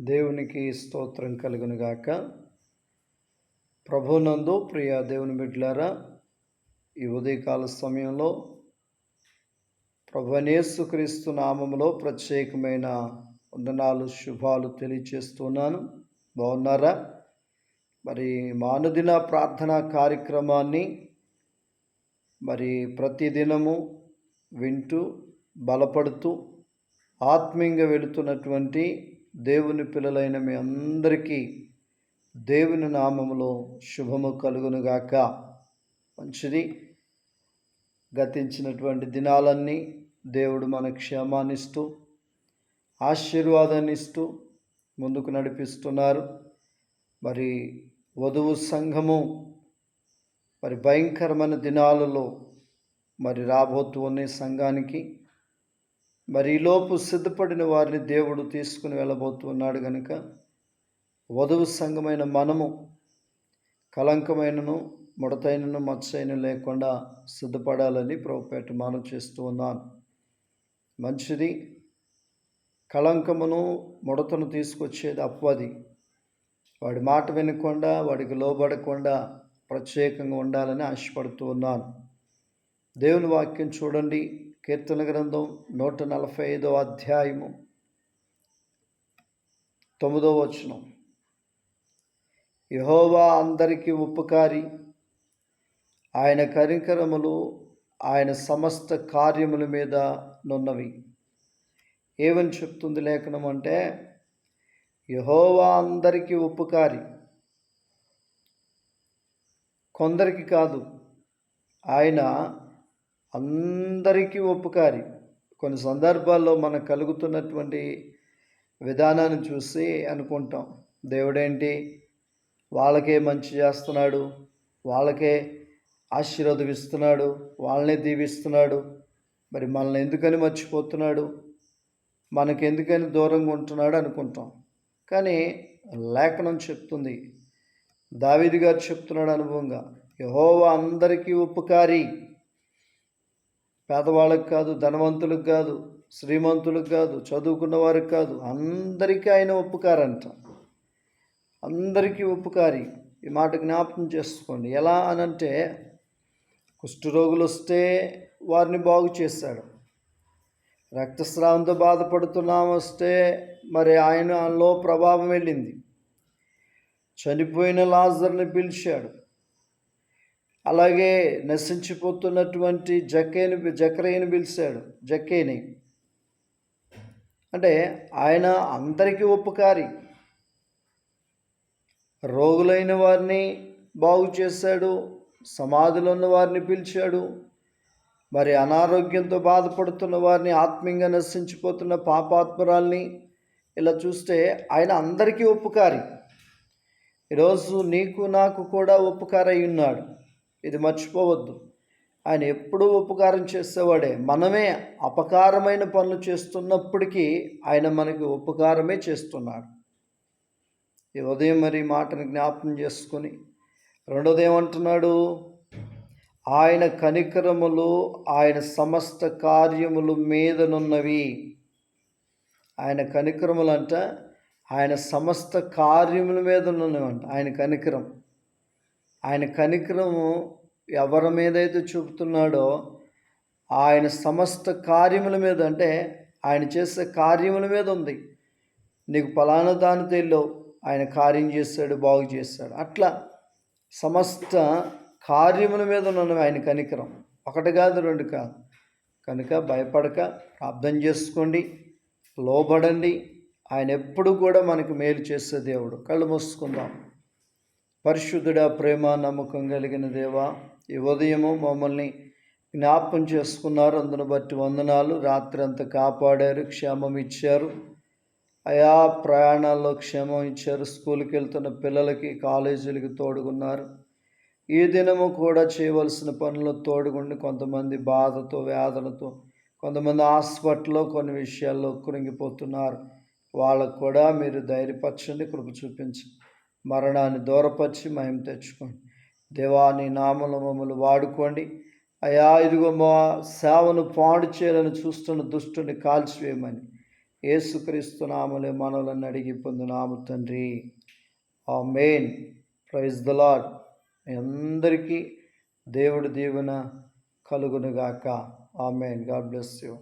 దేవునికి స్తోత్రం కలుగునుగాక ప్రభునందు ప్రియ దేవుని బిడ్డలారా ఈ ఉదయకాల సమయంలో ప్రభునేసుక్రీస్తు నామంలో ప్రత్యేకమైన వందనాలు శుభాలు తెలియచేస్తున్నాను. బాగున్నారా? మరి మానుదిన ప్రార్థనా కార్యక్రమాన్ని మరి ప్రతిదినము వింటూ బలపడుతూ ఆత్మీయంగా వెళుతున్నటువంటి దేవుని పిల్లలైన మీ అందరికీ దేవుని నామములో శుభము కలుగునుగాక. మంచిది. గతించినటువంటి దినాలన్నీ దేవుడు మన క్షేమాన్నిస్తూ ఆశీర్వాదాన్ని ఇస్తూ ముందుకు నడిపిస్తున్నారు. మరి వధువు సంఘము మరి భయంకరమైన దినాలలో మరి రాబోతూ సంఘానికి మరి ఈలోపు సిద్ధపడిన వారిని దేవుడు తీసుకుని వెళ్ళబోతున్నాడు కనుక వధువు సంఘమైన మనము కలంకమైనను ముడతైనను మచ్చైన లేకుండా సిద్ధపడాలని ప్రభుపేట మనం చేస్తూ ఉన్నాను మంచిది కళంకమును ముడతను తీసుకొచ్చేది అప్పది వాడి మాట వినకుండా వాడికి లోబడకుండా ప్రత్యేకంగా ఉండాలని ఆశపడుతూ ఉన్నాను దేవుని వాక్యం చూడండి. కీర్తన గ్రంథం నూట నలభై ఐదో అధ్యాయము తొమ్మిదో వచనం. యహోవా అందరికీ ఉపకారి. ఆయన కరికరములు ఆయన సమస్త కార్యముల మీద నున్నవి. ఏమని చెప్తుంది లేఖనం అంటే యహోవా అందరికీ ఉపకారి. కొందరికి కాదు ఆయన అందరికీ ఉపకారి కొన్ని సందర్భాల్లో మనకు కలుగుతున్నటువంటి విధానాన్ని చూసి అనుకుంటాం. దేవుడేంటి? వాళ్ళకే మంచి చేస్తున్నాడు. వాళ్ళకే ఆశీర్వదిస్తున్నాడు. వాళ్ళనే దీవిస్తున్నాడు. మరి మనల్ని ఎందుకని మర్చిపోతున్నాడు? మనకెందుకని దూరంగా ఉంటున్నాడు అనుకుంటాం. కానీ లేఖనం చెప్తుంది. దావిది గారు చెప్తున్నాడు అనుభవంగా యహోవా అందరికీ ఉపకారి పేదవాళ్ళకి కాదు ధనవంతులకు కాదు శ్రీమంతులకు కాదు చదువుకున్న వారికి కాదు అందరికీ ఆయన ఉపకారంట. అందరికీ ఉపకారి. ఈ మాట జ్ఞాపకం చేసుకోండి. ఎలా అనంటే కుష్ఠరోగులు వస్తే వారిని బాగు చేశాడు రక్తస్రావంతో బాధపడుతున్నాం వస్తే మరి ఆయనలో ప్రభావం వెళ్ళింది. చనిపోయిన లాజర్ని పిలిచాడు. అలాగే నశించిపోతున్నటువంటి జక్కేని జక్రయ్యని పిలిచాడు. జక్కేని అంటే ఆయన అందరికీ ఉపకారి. రోగులైన వారిని బాగు చేశాడు. సమాధిలో ఉన్న వారిని పిలిచాడు. మరి అనారోగ్యంతో బాధపడుతున్న వారిని ఆత్మీయంగా నశించిపోతున్న పాపాత్మరాల్ని ఇలా చూస్తే ఆయన అందరికీ ఉపకారి. ఈరోజు నీకు నాకు కూడా ఉపకారై ఉన్నాడు. ఇది మర్చిపోవద్దు. ఆయన ఎప్పుడూ ఉపకారం చేసేవాడే. మనమే అపకారమైన పనులు చేస్తున్నప్పటికీ ఆయన మనకి ఉపకారమే చేస్తున్నాడు. ఈ ఉదయం మరి మాటను జ్ఞాపకం చేసుకొని రెండోది ఏమంటున్నాడు? ఆయన కనికరములు ఆయన సమస్త కార్యములు మీదనున్నవి. ఆయన కనికరములంట అంట ఆయన సమస్త కార్యముల మీద ఉన్నవంట ఆయన కనికరం. ఆయన కనికరము ఎవరి మీదైతే చూపుతున్నాడో ఆయన సమస్త కార్యముల మీద అంటే ఆయన చేసే కార్యముల మీద ఉంది. నీకు ఫలానా దాని తెలియవు ఆయన కార్యం చేస్తాడు బాగు చేస్తాడు అట్లా సమస్త కార్యముల మీద ఉన్నాను ఆయన కనికరం. ఒకటి కాదు రెండు కాదు. కనుక భయపడక ప్రార్థన చేసుకోండి లోబడండి. ఆయన ఎప్పుడు కూడా మనకు మేలు చేసే దేవుడు. కళ్ళు మూసుకుందాం. పరిశుద్ధుడ ప్రేమ నమ్మకం కలిగిన దేవా ఈ ఉదయము మమ్మల్ని జ్ఞాపకం చేసుకున్నారు. అందును బట్టి వందనాలు. రాత్రి అంతా కాపాడారు క్షేమం ఇచ్చారు. అయా ప్రయాణాల్లో క్షేమం ఇచ్చారు. స్కూల్కి వెళ్తున్న పిల్లలకి కాలేజీలకి తోడుగున్నారు. ఈ దినము కూడా చేయవలసిన పనులు తోడుగుండి కొంతమంది బాధతో వ్యాధులతో కొంతమంది హాస్పిటల్లో కొన్ని విషయాల్లో కృంగిపోతున్నారు. వాళ్ళకు కూడా మీరు ధైర్యపరచండి కృప చూపించండి. మరణాన్ని దూరపరిచి మహిమ తెచ్చుకోండి. దేవాని నామల మమ్మల్ని వాడుకోండి. అయా ఇదిగో మా సేవను పాడు చేయాలని చూస్తున్న దుష్టుని కాల్చివేయమని ఏసుక్రీస్తు నామలే మనవులను అడిగి పొందినాము తండ్రి. ఆ మెయిన్ ప్రైజ్ ద లాడ్ మీ అందరికీ దేవుడి దీవెన కలుగునుగాక. ఆ మెయిన్ గాడ్ బ్లెస్ యూ.